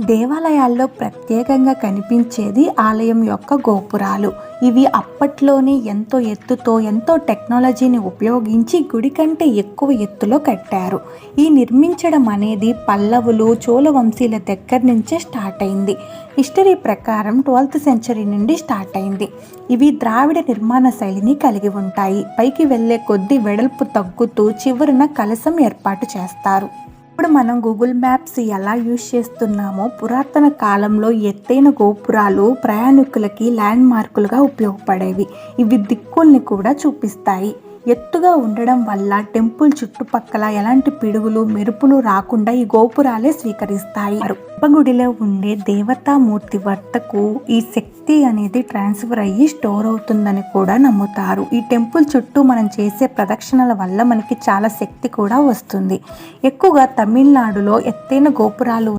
దేవాలయాల్లో ప్రత్యేకంగా కనిపించేది ఆలయం యొక్క గోపురాలు. ఇవి అప్పట్లోనే ఎంతో ఎత్తుతో ఎంతో టెక్నాలజీని ఉపయోగించి గుడి కంటే ఎక్కువ ఎత్తులో కట్టారు. ఈ నిర్మించడం అనేది పల్లవులు చోళ వంశీల దగ్గర నుంచే స్టార్ట్ అయింది. హిస్టరీ ప్రకారం ట్వెల్త్ సెంచరీ నుండి స్టార్ట్ అయింది. ఇవి ద్రావిడ నిర్మాణ శైలిని కలిగి ఉంటాయి. పైకి వెళ్ళే కొద్దీ వెడల్పు తగ్గుతూ చివరన కలశం ఏర్పాటు చేస్తారు. ఇప్పుడు మనం గూగుల్ మ్యాప్స్ ఎలా యూజ్ చేస్తున్నామో పురాతన కాలంలో ఎత్తైన గోపురాలు ప్రయాణికులకి ల్యాండ్ మార్కులుగా ఉపయోగపడేవి. ఇవి దిక్కుల్ని కూడా చూపిస్తాయి. ఎత్తుగా ఉండడం వల్ల టెంపుల్ చుట్టుపక్కల ఎలాంటి పిడుగులు మెరుపులు రాకుండా ఈ గోపురాలే స్వీకరిస్తాయి. గర్భగుడిలో ఉండే దేవతామూర్తి వర్తకు ఈ శక్తి అనేది ట్రాన్స్ఫర్ అయ్యి స్టోర్ అవుతుందని కూడా నమ్ముతారు. ఈ టెంపుల్ చుట్టూ మనం చేసే ప్రదక్షిణల వల్ల మనకి చాలా శక్తి కూడా వస్తుంది. ఎక్కువగా తమిళనాడులో ఎత్తైన గోపురాలు